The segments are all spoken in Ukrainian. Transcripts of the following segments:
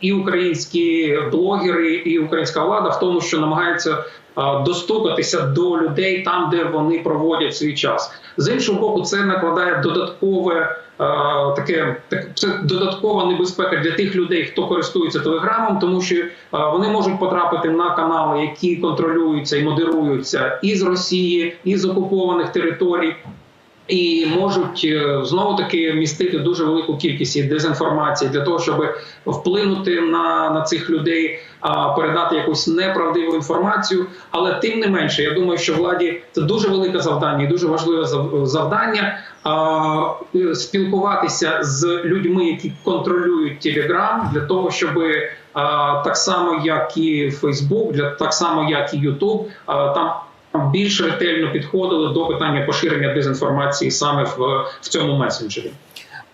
і українські блогери, і українська влада в тому, що намагається достукатися до людей там, де вони проводять свій час. З іншого боку, це накладає додаткове. Таке так це додаткова небезпека для тих людей, хто користується телеграмом, тому що вони можуть потрапити на канали, які контролюються і модеруються і з Росії, і з окупованих територій, і можуть е, знову таки містити дуже велику кількість дезінформації для того, щоб вплинути на, на цих людей, передати якусь неправдиву інформацію. Але тим не менше, я думаю, що владі це дуже велике завдання і дуже важливе зав- завдання е, спілкуватися з людьми, які контролюють Телеграм, для того, щоб так само як і Фейсбук, для так само як і Ютуб, там більш ретельно підходили до питання поширення дезінформації саме в, в цьому месенджері.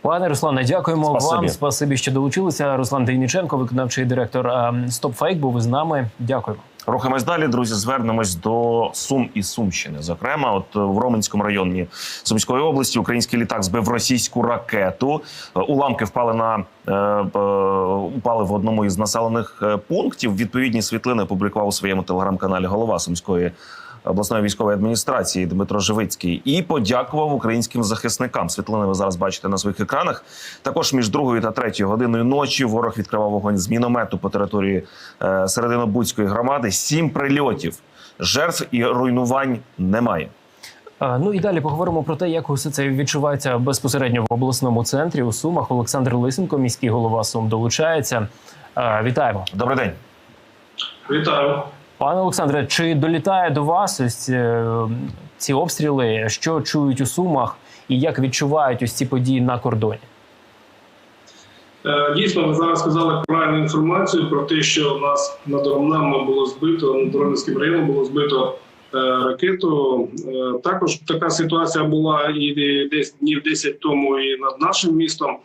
Пане Руслане, дякуємо Спасибі. вам. Спасибі, що долучилися. Руслан Дейніченко, виконавчий директор StopFake, був з нами. Дякуємо. Рухаємось далі, друзі. Звернемось до Сум і Сумщини. Зокрема, от в Роменському районі Сумської області український літак збив російську ракету. Е, Уламки впали на е, е, упали в одному із населених е, пунктів. Відповідні світлини опублікував у своєму телеграм-каналі голова Сумської. Обласної військової адміністрації Дмитро Живицький і подякував українським захисникам. Світлини ви зараз бачите на своїх екранах. Також між другою та третьою годиною ночі ворог відкривав вогонь з міномету по території е, Серединобудської громади. Сім прильотів. Жертв і руйнувань немає. Ну і далі поговоримо про те, як усе це відчувається безпосередньо в обласному центрі у Сумах. Олександр Лисенко, міський голова Сум, долучається. Вітаємо, Добрий день. Вітаю. Пане Олександре. Чи долітає до вас ось е, ці обстріли? Що чують у Сумах, і як відчувають ось ці події на кордоні? Е, Дійсно, ви зараз сказали правильну інформацію про те, що у нас над Ромнами було збито, над Ромницьким районом було збито ракету. Е, Також така ситуація була і десь днів 10 тому і над нашим містом.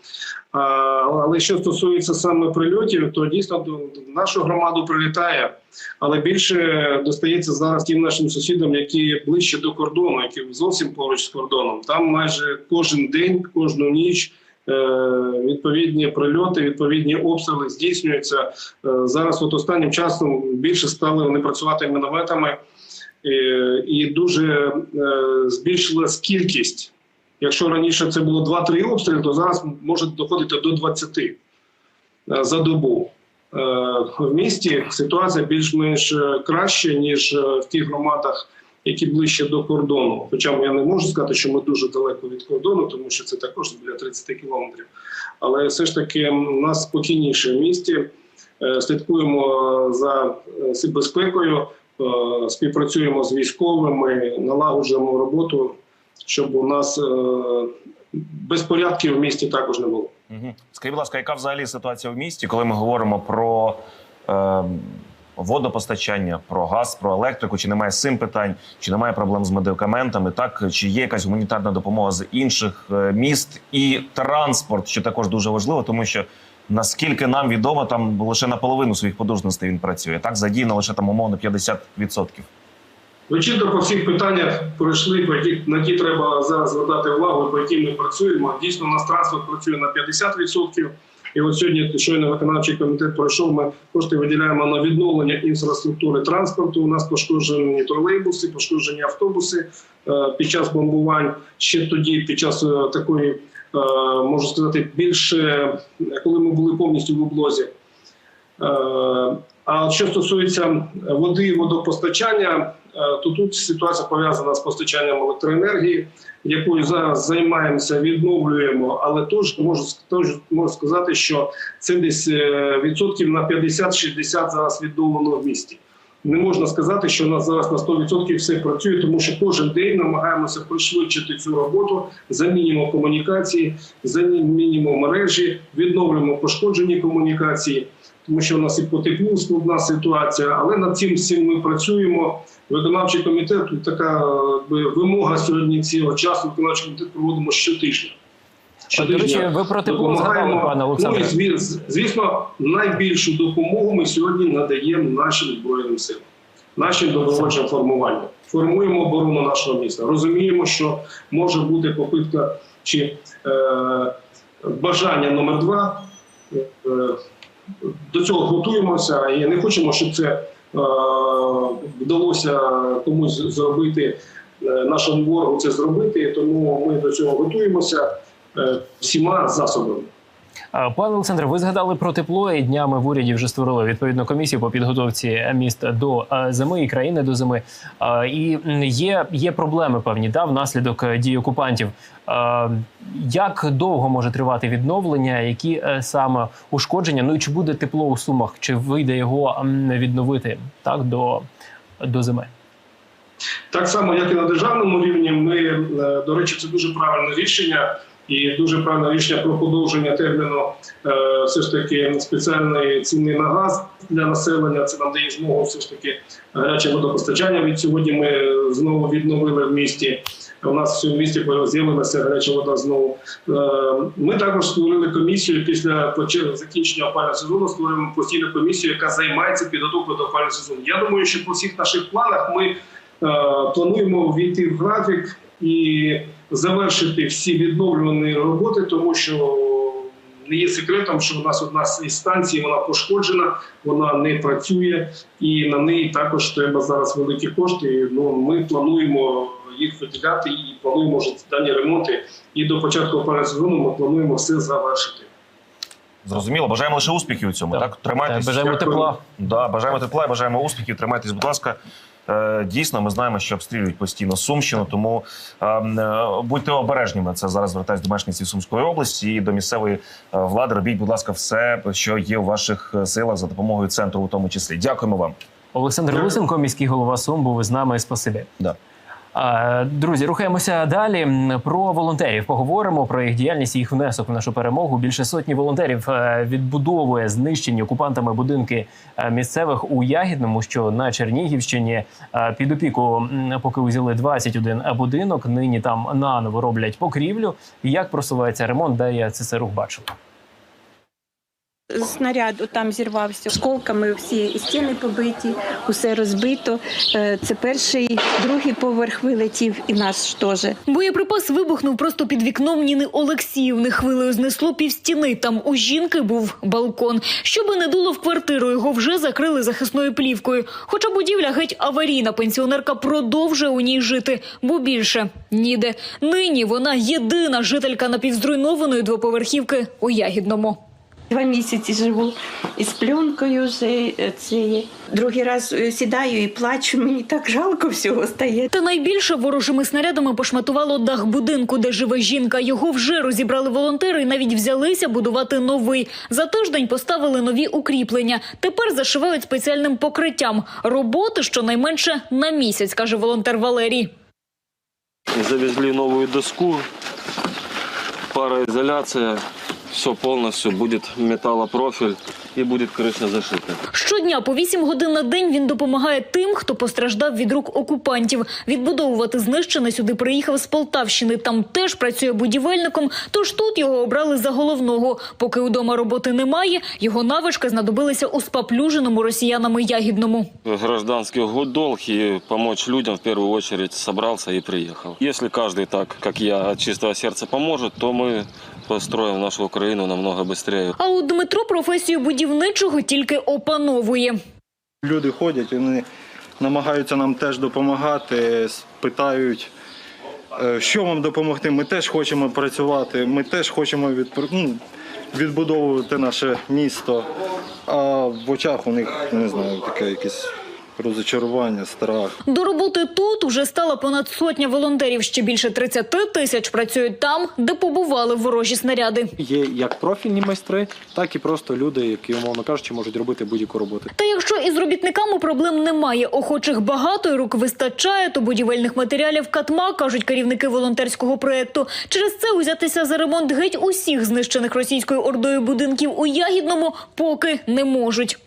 Але що стосується саме прильотів, то дійсно до нашу громаду прилітає, але більше достається зараз тим нашим сусідам, які ближче до кордону, які зовсім поруч з кордоном. Там майже кожен день, кожну ніч. Е, відповідні прильоти, відповідні обстріли здійснюються Е, зараз. От останнім часом більше стали вони працювати мінометами, е, і дуже е, збільшилась кількість. Якщо раніше це було 2-3 обстріли, то зараз може доходити до 20 е, за добу. Е, В місті ситуація більш-менш е, краще ніж е, в тих громадах, які ближче до кордону. Хоча я не можу сказати, що ми дуже далеко від кордону, тому що це також біля 30 кілометрів. Але все ж таки у нас спокійніше в місті. Е, Слідкуємо за е, безпекою, е, співпрацюємо з військовими, налагоджуємо роботу, щоб у нас е, безпорядків в місті також не було. Скажіть, будь ласка, яка взагалі ситуація в місті, коли ми говоримо про е, водопостачання, про газ, про електрику? Чи немає з цим питань, чи немає проблем з медикаментами? Так чи є якась гуманітарна допомога з інших е, міст і транспорт, що також дуже важливо, тому що наскільки нам відомо, там лише наполовину своїх подужностей він працює. Так задіяно лише там умовно 50%. Ви чітко по всіх питаннях пройшли, по які на які треба зараз звертати увагу, по яким ми працюємо. Дійсно, у нас транспорт працює на 50%. І от сьогодні щойно виконавчий комітет пройшов. Ми кошти виділяємо на відновлення інфраструктури транспорту. У нас пошкоджені тролейбуси, пошкоджені автобуси е, під час бомбувань. Ще тоді, під час е, такої, можу сказати, більше коли ми були повністю в облозі. Е, А що стосується води і водопостачання, е, то тут ситуація пов'язана з постачанням електроенергії, якою зараз займаємося, відновлюємо, але теж можу, теж можу сказати, що це десь е, відсотків на 50-60 зараз відновлено в місті. Не можна сказати, що у нас зараз на 100% все працює, тому що кожен день намагаємося пришвидшити цю роботу, замінюємо комунікації, замінюємо мережі, відновлюємо пошкоджені комунікації тому що у нас і по складна ситуація, але над цим всім ми працюємо. Виконавчий комітет така вимога сьогодні цього часу. Виконавчий комітет проводимо щотижня. До речі, ви про тепло згадали, пане Ну, Олександре. і зві- звісно, найбільшу допомогу ми сьогодні надаємо нашим збройним силам, нашим добровольчим формуванням. Формуємо оборону нашого міста. Розуміємо, що може бути попитка чи е, бажання номер два. Е, до цього готуємося і не хочемо, щоб це е, вдалося комусь зробити е, нашому ворогу це зробити. Тому ми до цього готуємося всіма засобами. Пане Олександре, ви згадали про тепло і днями в уряді вже створили відповідну комісію по підготовці міст до е, зими і країни до зими. І є, є проблеми певні да, внаслідок е, дій окупантів. Як довго може тривати відновлення? Які е, саме ушкодження? Ну і чи буде тепло у сумах? Чи вийде його відновити так до, до зими? Так само, як і на державному рівні, ми е, до речі, це дуже правильне рішення. І дуже правильне рішення про подовження терміну е, все ж таки спеціальної ціни на газ для населення. Це нам дає змогу все ж таки гаряче водопостачання. Від сьогодні ми знову відновили в місті. У нас в цьому місті з'явилася гаряча вода знову. Е, Ми також створили комісію після закінчення опалювального сезону. Створюємо постійну комісію, яка займається підготовкою до опалювального сезону. Я думаю, що по всіх наших планах ми е, плануємо війти в графік і завершити всі відновлювані роботи, тому що не є секретом, що у нас одна із станцій вона пошкоджена, вона не працює, і на неї також треба зараз великі кошти. Ну ми плануємо їх виділяти і плануємо вже дані ремонти. І до початку опалювального сезону ми плануємо все завершити. Зрозуміло, бажаємо лише успіхів у цьому. Так, Так. тримайтесь. Бажаємо тепла. Да, бажаємо тепла, і бажаємо успіхів. Тримайтесь, будь ласка. Е, Дійсно, ми знаємо, що обстрілюють постійно Сумщину, тому е, е, будьте обережніми. Це зараз звертаюсь до мешканців Сумської області і до місцевої е, влади. Робіть, будь ласка, все, що є у ваших силах за допомогою центру, у тому числі. Дякуємо вам. Олександр Лусенко, міський голова Сум, був із нами. Спасибі. Да. Друзі, рухаємося далі. Про волонтерів поговоримо про їх діяльність їх внесок в нашу перемогу. Більше сотні волонтерів е, відбудовує знищені окупантами будинки е, місцевих у Ягідному, що на Чернігівщині Е, під опіку поки узяли 21 будинок. Нині там наново роблять покрівлю. Як просувається ремонт, де я це рух бачив. Снаряд там зірвався осколками, всі стіни побиті, усе розбито. Е, Це перший, другий поверх вилетів, і наш теж. Боєприпас вибухнув просто під вікном Ніни Олексіївни. Хвилею знесло півстіни. Там у жінки був балкон. Щоби не дуло в квартиру, його вже закрили захисною плівкою. Хоча будівля геть аварійна, пенсіонерка продовжує у ній жити, бо більше ніде. Нині вона єдина жителька напівзруйнованої двоповерхівки у Ягідному. Два місяці живу із пленкою вже е, це. Другий раз е, сідаю і плачу. Мені так жалко всього стає. Та найбільше ворожими снарядами пошматувало дах будинку, де живе жінка. Його вже розібрали волонтери і навіть взялися будувати новий. За тиждень поставили нові укріплення. Тепер зашивають спеціальним покриттям. Роботи щонайменше на місяць, каже волонтер Валерій. Завезли новую доску, пароизоляция, все полностью будет металлопрофиль и будет крыша зашита. Щодня по 8 годин на день він допомагає тим, хто постраждав від рук окупантів. Відбудовувати знищене сюди приїхав з Полтавщини. Там теж працює будівельником. Тож тут його обрали за головного. Поки удома роботи немає, його навички знадобилися у спаплюженому росіянами ягідному. Гражданский год долг и помочь людям в первую очередь собрался и приехал. Если каждый так, как я, от чистого сердца поможет, то мы построим нашу Украину намного быстрее. А от Дмитро професію будівничого тільки опановує. Люди ходять, вони намагаються нам теж допомагати, питають, е, що вам допомогти. Ми теж хочемо працювати, ми теж хочемо відпр- ну, відбудовувати наше місто. А в очах у них не знаю, таке якесь розочарування, страх. До роботи тут уже стала понад сотня волонтерів. Ще більше 30 тисяч працюють там, де побували ворожі снаряди. Є як профільні майстри, так і просто люди, які, умовно кажучи, можуть робити будь-яку роботу. Та якщо із робітниками проблем немає, охочих багато і рук вистачає, то будівельних матеріалів катма, кажуть керівники волонтерського проекту. Через це узятися за ремонт геть усіх знищених російською ордою будинків у Ягідному поки не можуть.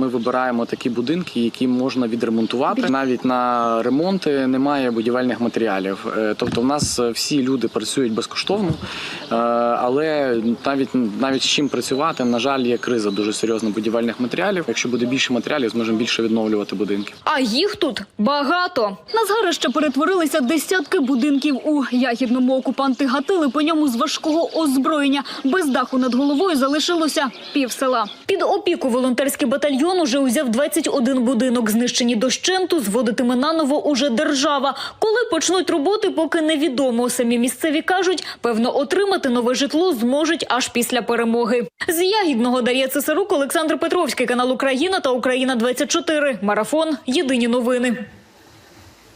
Ми вибираємо такі будинки, які можна відремонтувати. Навіть на ремонти немає будівельних матеріалів. Е, Тобто, в нас всі люди працюють безкоштовно, е, але навіть навіть з чим працювати, на жаль, є криза дуже серйозна будівельних матеріалів. Якщо буде більше матеріалів, зможемо більше відновлювати будинки. А їх тут багато. На згарища перетворилися десятки будинків у ягідному. Окупанти гатили по ньому з важкого озброєння. Без даху над головою залишилося пів села. Під опіку волонтерський батальйон уже узяв 21 будинок. Знищені дощенту зводитиме наново уже держава. Коли почнуть роботи, поки невідомо. Самі місцеві кажуть, певно, отримати нове житло зможуть аж після перемоги. З ягідного Дар'я Цесарук, Олександр Петровський, канал Україна та Україна 24 Марафон. Єдині новини.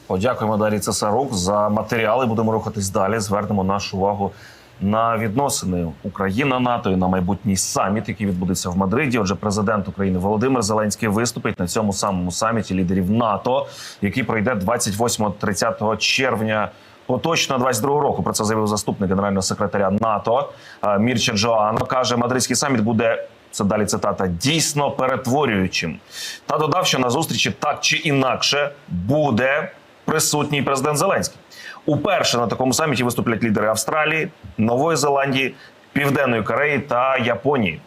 Подякуємо Дарі Цесарук за матеріали. Будемо рухатись далі. Звернемо нашу увагу на відносини Україна НАТО і на майбутній саміт, який відбудеться в Мадриді. Отже, президент України Володимир Зеленський виступить на цьому самому саміті лідерів НАТО, який пройде 28-30 червня. Поточно 22 року про це заявив заступник генерального секретаря НАТО е, Мірча Джоано. каже, мадридський саміт буде це далі цитата дійсно перетворюючим. Та додав, що на зустрічі так чи інакше буде присутній президент Зеленський. Уперше на такому саміті виступлять лідери Австралії, Нової Зеландії, Південної Кореї та Японії.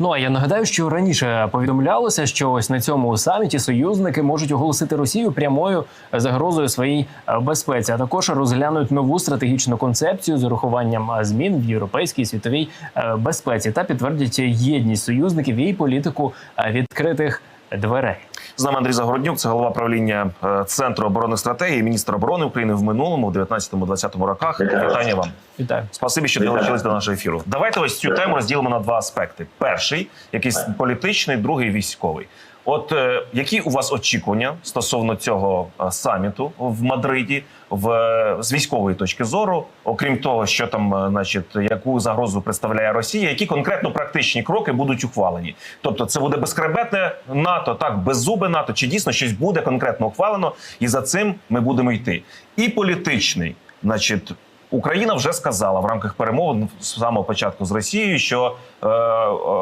Ну а я нагадаю, що раніше повідомлялося, що ось на цьому саміті союзники можуть оголосити Росію прямою загрозою своїй безпеці, а також розглянуть нову стратегічну концепцію з урахуванням змін в європейській світовій е, безпеці та підтвердять єдність союзників і політику е, відкритих дверей. З нами Андрій Загороднюк, це голова правління е, Центру оборони стратегії, міністр оборони України в минулому, в 19-20 роках. Вітання вам. Вітаю. Спасибі, що долучились до нашого ефіру. Давайте ось цю тему розділимо на два аспекти: перший якийсь політичний, другий військовий. От е, які у вас очікування стосовно цього е, саміту в Мадриді, в е, з військової точки зору, окрім того, що там, е, значить, яку загрозу представляє Росія, які конкретно практичні кроки будуть ухвалені? Тобто, це буде безкребетне НАТО, так беззубе НАТО, чи дійсно щось буде конкретно ухвалено, і за цим ми будемо йти. І політичний, значить. Україна вже сказала в рамках перемовин з самого початку з Росією, що е,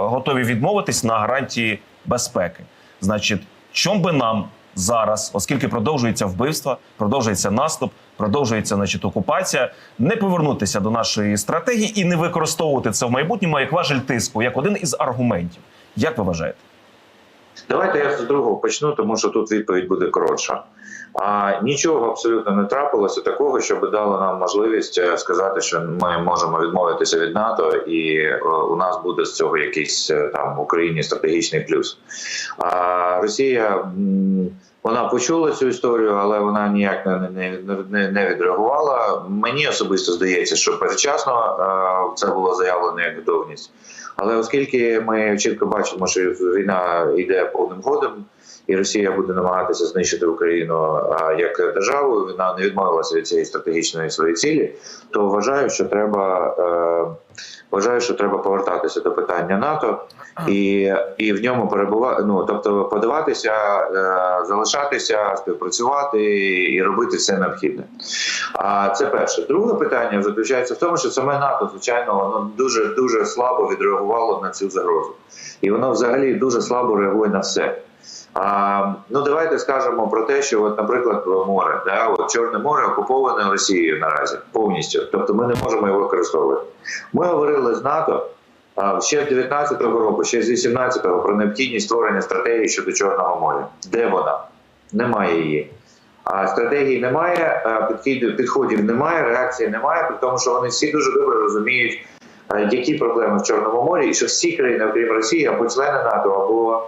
готові відмовитись на гарантії безпеки. Значить, чом би нам зараз, оскільки продовжується вбивство, продовжується наступ, продовжується значить, окупація, не повернутися до нашої стратегії і не використовувати це в майбутньому як важель тиску, як один із аргументів. Як ви вважаєте? Давайте я з другого почну, тому що тут відповідь буде коротша. А нічого абсолютно не трапилося такого, щоб дало нам можливість е, сказати, що ми можемо відмовитися від НАТО, і е, у нас буде з цього якийсь е, там в Україні стратегічний плюс. А Росія вона почула цю історію, але вона ніяк не, не, не, відреагувала. Мені особисто здається, що передчасно це було заявлено як готовність. Але оскільки ми чітко бачимо, що війна йде повним ходом, і Росія буде намагатися знищити Україну як державу, вона не відмовилася від цієї стратегічної своєї цілі, то вважаю, що треба е, вважаю, що треба повертатися до питання НАТО і, і в ньому перебувати. Ну тобто подаватися, е, залишатися, співпрацювати і робити все необхідне. А це перше. Друге питання заключається в тому, що саме НАТО, звичайно, воно дуже дуже слабо відреагувало на цю загрозу, і воно взагалі дуже слабо реагує на все. Ну давайте скажемо про те, що, от, наприклад, море, да, от Чорне море окуповане Росією наразі повністю. Тобто ми не можемо його використовувати. Ми говорили з НАТО ще з 19-го року, ще з 18-го про необхідність створення стратегії щодо Чорного моря. Де вона? Немає її. А стратегії немає, підходів немає, реакції немає, при тому, що вони всі дуже добре розуміють, які проблеми в Чорному морі, і що всі країни, окрім Росії, або члени НАТО, або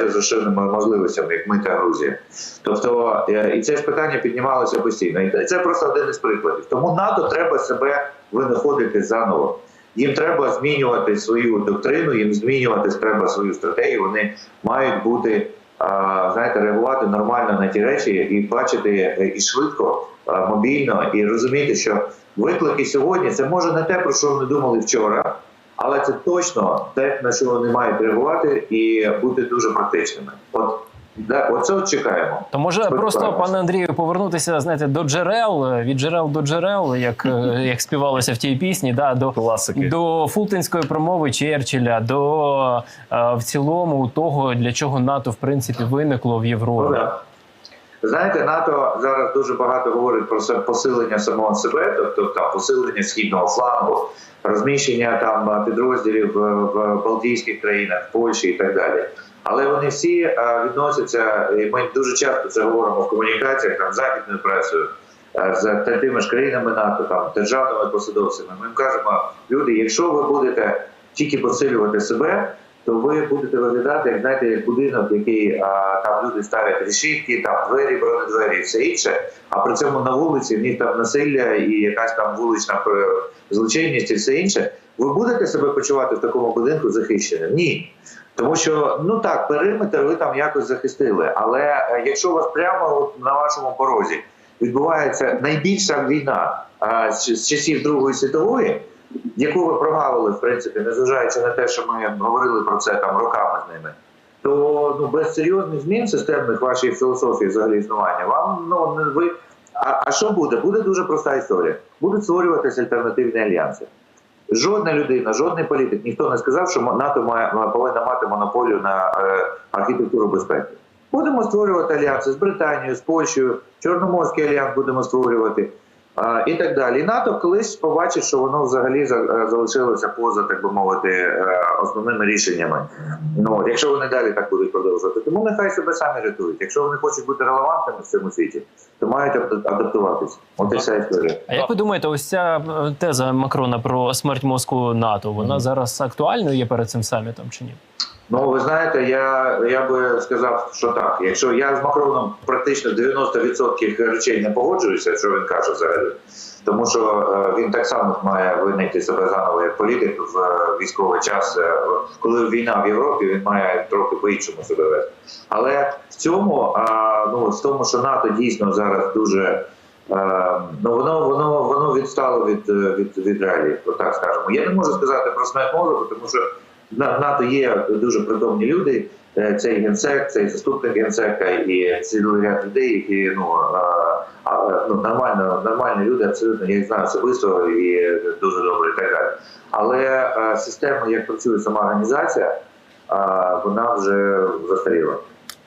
партнери з розширеними можливостями, як ми та Грузія. Тобто, е, і це ж питання піднімалося постійно. І це просто один із прикладів. Тому НАТО треба себе винаходити заново. Їм треба змінювати свою доктрину, їм змінювати треба свою стратегію. Вони мають бути знаєте, реагувати нормально на ті речі і бачити е, і швидко, мобільно, і розуміти, що виклики сьогодні це може не те, про що вони думали вчора. Але це точно те, на що вони мають реагувати, і бути дуже практичними. От Да, оце чекаємо. То може Сподіваємось. просто пане Андрію повернутися, знаєте, до джерел, від джерел до джерел, як, е, як співалося в тій пісні, да, до Класики. до фултонської промови Черчилля, до е, в цілому того, для чого НАТО в принципі виникло в Ну, да. Знаєте, НАТО зараз дуже багато говорить про посилення самого себе, тобто там посилення східного флангу, розміщення там підрозділів в, в Балтійських країнах, Польщі і так далі. Але вони всі е, відносяться, і ми дуже часто це говоримо в комунікаціях там західною пресою, е, з тими ж країнами НАТО, там державними посадовцями. Ми їм кажемо, люди, якщо ви будете тільки посилювати себе, то ви будете виглядати, як знаєте, як будинок, який а, там люди ставлять решітки, там двері, бронедвері і все інше. А при цьому на вулиці в них там насилля і якась там вулична е, злочинність і все інше. Ви будете себе почувати в такому будинку захищеним? Ні. Тому що ну так, периметр ви там якось захистили. Але е, якщо у вас прямо на вашому порозі відбувається найбільша війна а, з часів Другої світової, яку ви прогавили, в принципі, незважаючи на те, що ми говорили про це там роками з ними, то ну без серйозних змін системних вашої філософії взагалі існування, вам ну не ви. А, а що буде? Буде дуже проста історія. Будуть створюватися альтернативні альянси. Жодна людина, жодний політик, ніхто не сказав, що НАТО має повинна мати монополію на е, архітектуру безпеки. Будемо створювати альянси з Британією, з Польщею, Чорноморський альянс будемо створювати і так далі. І НАТО колись побачить, що воно взагалі за- е, залишилося поза, так би мовити, е, основними рішеннями. Ну, якщо вони далі так будуть продовжувати, тому нехай себе самі рятують. Якщо вони хочуть бути релевантними в цьому світі, то мають адап- адаптуватися. От і вся історія. А як ви думаєте, ось ця е, теза Макрона про смерть мозку НАТО, вона зараз актуальною є перед цим самітом чи ні? Ну, ви знаєте, я, я би сказав, що так. Якщо я з Макроном практично 90% речей не погоджуюся, що він каже взагалі, тому що е, він так само має винайти себе заново як політик в е, військовий час, е, коли війна в Європі, він має трохи по-іншому себе вести. Але в цьому, ну, в тому, що НАТО дійсно зараз дуже. Ну воно воно воно відстало від від, від реалій, так скажемо. Я не можу сказати про смерть мозку, тому що на НАТО є дуже притомні люди. Е, Цей генсек, цей заступник генсека і цілий ряд людей, які ну, а, а, ну нормально, нормальні люди, абсолютно я їх знаю особисто і дуже добре, і так далі. Але е, система, як працює сама організація, а, вона вже застаріла.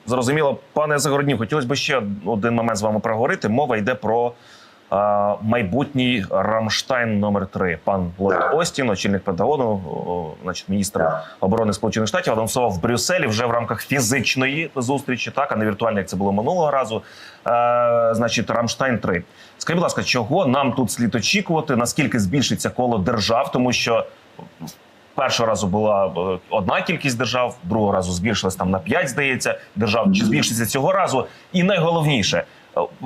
Зрозуміло, пане Загороднів, хотілося б ще один момент з вами проговорити. Мова йде про майбутній Рамштайн номер 3 Пан Ллойд. Остін, очільник Пентагону, значить, міністр Так. оборони Сполучених Штатів, анонсував в Брюсселі вже в рамках фізичної зустрічі, так а не віртуальної, як це було минулого разу. Е, значить, Рамштайн 3 Скажіть, будь ласка, чого нам тут слід очікувати? Наскільки збільшиться коло держав, тому що. Першого разу була е, одна кількість держав, другого разу збільшилась там на 5, здається, держав. Чи збільшиться цього разу? І найголовніше,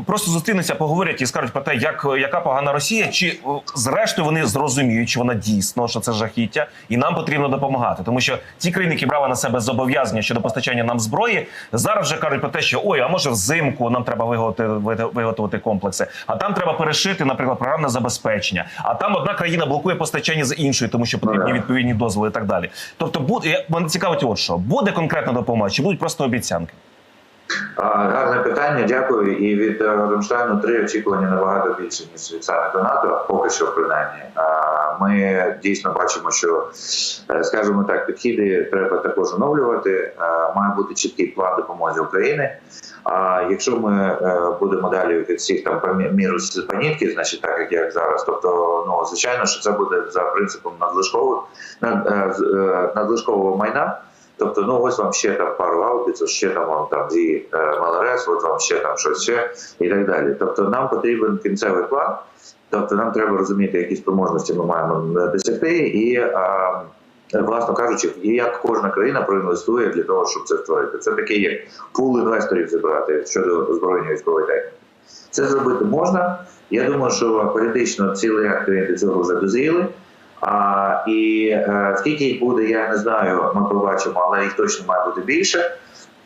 просто зустрінуться, поговорять і скажуть про те, як яка погана Росія, чи е, зрештою вони зрозуміють, що вона дійсно що це жахіття, і нам потрібно допомагати. Тому що ті країни, які брали на себе зобов'язання щодо постачання нам зброї, зараз вже кажуть про те, що ой, а може взимку нам треба виготовити, виготовити комплекси, а там треба перешити, наприклад, програмне забезпечення. А там одна країна блокує постачання з іншої, тому що потрібні Ну, відповідні дозволи і так далі. Тобто, буде мене цікавить, от що буде конкретна допомога, чи будуть просто обіцянки? Гарне питання, дякую. І від е, Рамштайну 3 очікування набагато більше, ніж від саміту НАТО, поки що принаймні. Ми дійсно бачимо, що, е, скажімо так, підходи треба також оновлювати. Має бути чіткий план допомоги України. А якщо ми е, будемо далі від всіх там по міру панітки, значить так як як зараз, тобто ну звичайно, що це буде за принципом надлишкових над- з- е, надлишкового майна. Тобто, ну ось вам ще там пару гаубиць, ще там вам там дві е, Малорес, от вам ще там щось ще і так далі. Тобто, нам потрібен кінцевий план. Тобто, нам треба розуміти, які спроможності ми маємо досягти, і е, власно кажучи, як кожна країна проінвестує для того, щоб це створити. Це таке як пул інвесторів зібрати щодо озброєння військової техніки. Це зробити можна. Я думаю, що політично цілий країн до цього вже дозріли. А, і е, скільки їх буде, я не знаю. Ми побачимо, але їх точно має бути більше.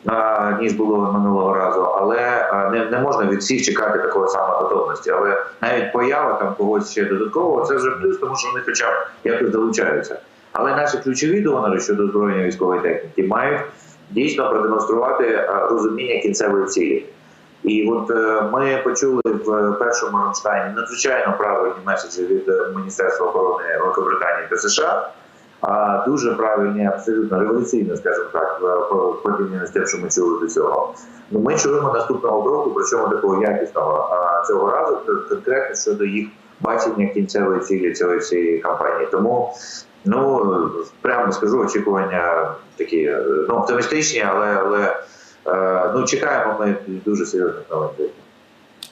а, Ніж було минулого разу, але а, не, не можна від всіх чекати такої самої готовності. Але навіть поява там когось ще додаткового це вже плюс, тому що вони хоча б якось долучаються. Але наші ключові донори щодо озброєння військової техніки мають дійсно продемонструвати розуміння кінцевої цілі. І от е, ми почули в першому Рамштайні надзвичайно правильні меседжі від е, Міністерства оборони Великобританії та США. А дуже правильні, абсолютно революційно, скажімо так, порівняно з тим, що ми чули до цього. Ну ми чуємо наступного року, причому такого якісного цього разу конкретно щодо їх бачення кінцевої цілі цієї цієї кампанії. Тому ну прямо скажу, очікування такі е, ну оптимістичні, але але ну чекаємо ми дуже серйозних новин.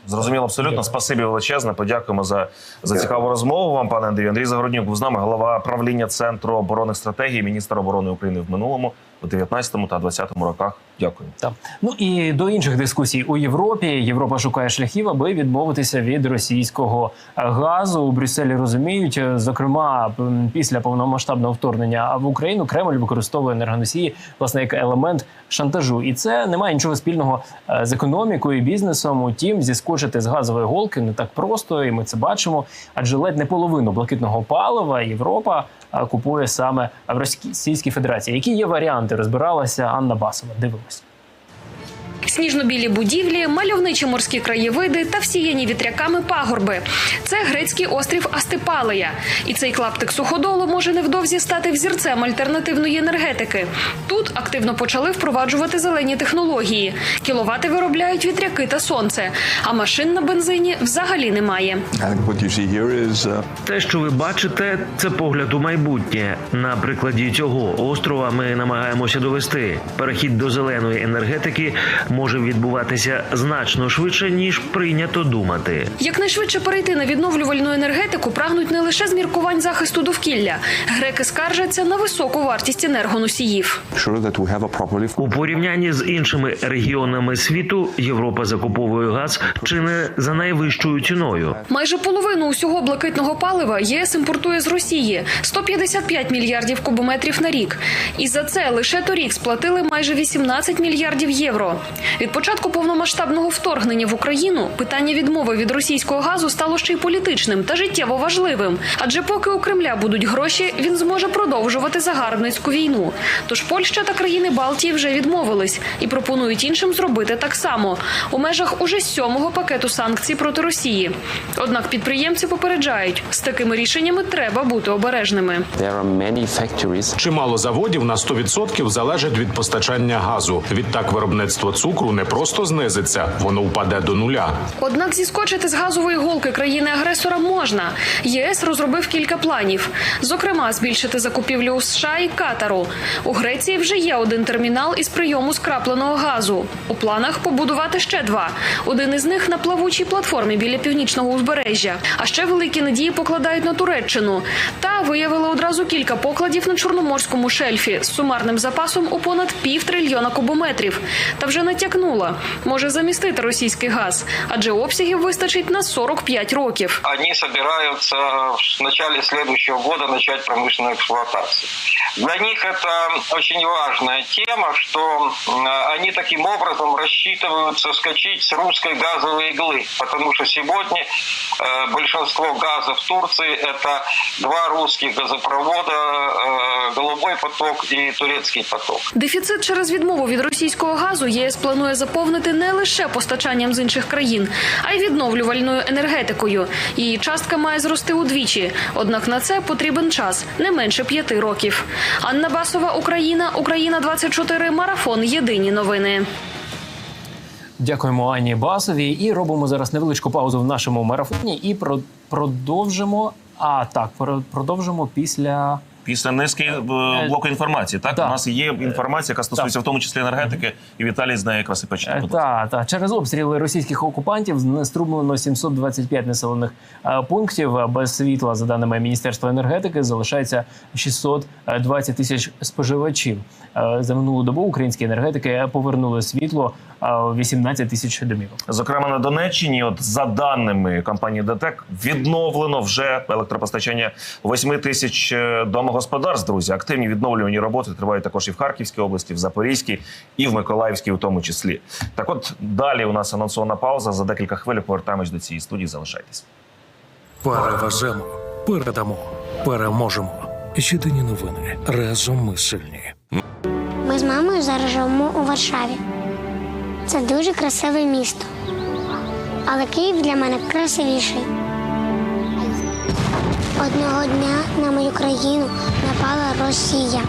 Зрозуміло, абсолютно. Спасибі величезне. Подякуємо за, за цікаву розмову вам, пане Андрію. Андрій Загороднюк був з нами, голова правління Центру оборонних стратегій, міністр оборони України в минулому, у 19 та 20 роках. Дякую. Так. Ну і до інших дискусій у Європі. Європа шукає шляхів, аби відмовитися від російського газу. У Брюсселі розуміють, е, зокрема, після повномасштабного вторгнення в Україну Кремль використовує енергоносії власне як елемент шантажу, і це не має нічого спільного е, з економікою і бізнесом. Утім, зіскочити з газової голки не так просто, і ми це бачимо. Адже ледь не половину блакитного палива Європа е, купує саме в Російській Федерації. Які є варіанти? Розбиралася Анна Басова. Дивимось. Сніжно-білі будівлі, мальовничі морські краєвиди та всіяні вітряками пагорби. Це грецький острів Астепалея. І цей клаптик суходолу може невдовзі стати взірцем альтернативної енергетики. Тут активно почали впроваджувати зелені технології. Кіловати виробляють вітряки та сонце, а машин на бензині взагалі немає. Те, що ви бачите, це погляд у майбутнє. На прикладі цього острова ми намагаємося довести. Перехід до зеленої енергетики може відбуватися значно швидше ніж прийнято думати. Якнайшвидше перейти на відновлювальну енергетику прагнуть не лише з міркувань захисту довкілля. Греки скаржаться на високу вартість енергоносіїв. У порівнянні з іншими регіонами світу Європа закуповує газ чи не за найвищою ціною. Майже половину усього блакитного палива ЄС імпортує з Росії 155 мільярдів кубометрів на рік. І за це лише торік сплатили майже 18 мільярдів євро. Від початку повномасштабного вторгнення в Україну питання відмови від російського газу стало ще й політичним та життєво важливим. Адже поки у Кремля будуть гроші, він зможе продовжувати загарбницьку війну. Тож Польща та країни Балтії вже відмовились і пропонують іншим зробити так само у межах уже сьомого пакету санкцій проти Росії. Однак підприємці попереджають, з такими рішеннями треба бути обережними. Чимало заводів на 100% залежать від постачання газу. Відтак виробництво цукру не просто знизиться, воно впаде до нуля. Однак зіскочити з газової голки країни-агресора можна. ЄС розробив кілька планів. Зокрема, збільшити закупівлі у США і Катару. У Греції вже є один термінал із прийому скрапленого газу. У планах побудувати ще два. Один із них на плавучій платформі біля північного узбережжя. А ще великі надії покладають на Туреччину. Та виявили одразу кілька покладів на чорноморському шельфі з сумарним запасом у понад пів трильйона кубометрів. Та вже натякнула, може замістити російський газ, адже обсягів вистачить на 45 років. Они собираются в начале следующего года начать промышленную эксплуатацию. Для них это очень важная тема, что м, они таким образом рассчитывают соскочить с русской газовой иглы, потому что сегодня э, большинство газа в Турции это два русских газопровода, э, Голубой поток и Турецкий поток. Дефіцит через відмову від російського газу ЄС планує заповнити не лише постачанням з інших країн, а й відновлювальною енергетикою. Її частка має зрости удвічі. Однак на це потрібен час не менше п'яти років. Анна Басова, Україна, Україна 24 марафон. Єдині новини. Дякуємо Ані Басові. І робимо зараз невеличку паузу в нашому марафоні і про- продовжимо. А так, про- продовжимо після. Після низки е, блоку інформації, так так. у нас є інформація, яка стосується в тому числі енергетики, і Віталій з неї якраз і почне. Так, так. через обстріли російських окупантів знеструмлено 725 населених е, пунктів без світла. За даними Міністерства енергетики, залишається 620 тисяч споживачів. Е, За минулу добу українські енергетики повернули світло е, 18 тисяч домівок. Зокрема, на Донеччині, от за даними компанії ДТЕК, відновлено вже електропостачання 8 тисяч е, домогосподарств. Друзі, активні відновлювані роботи тривають також і в Харківській області, в Запорізькій і в Миколаївській, у тому числі. Так, от далі у нас анонсована пауза. За декілька хвилин повертаємось до цієї студії. Залишайтесь. Перевеземо, передамо, переможемо. Єдині новини разом ми сильні. Ми з мамою зараз живемо у Варшаві. Це дуже красиве місто. Але Київ для мене красивіший. Одного дня на мою країну напала Росія.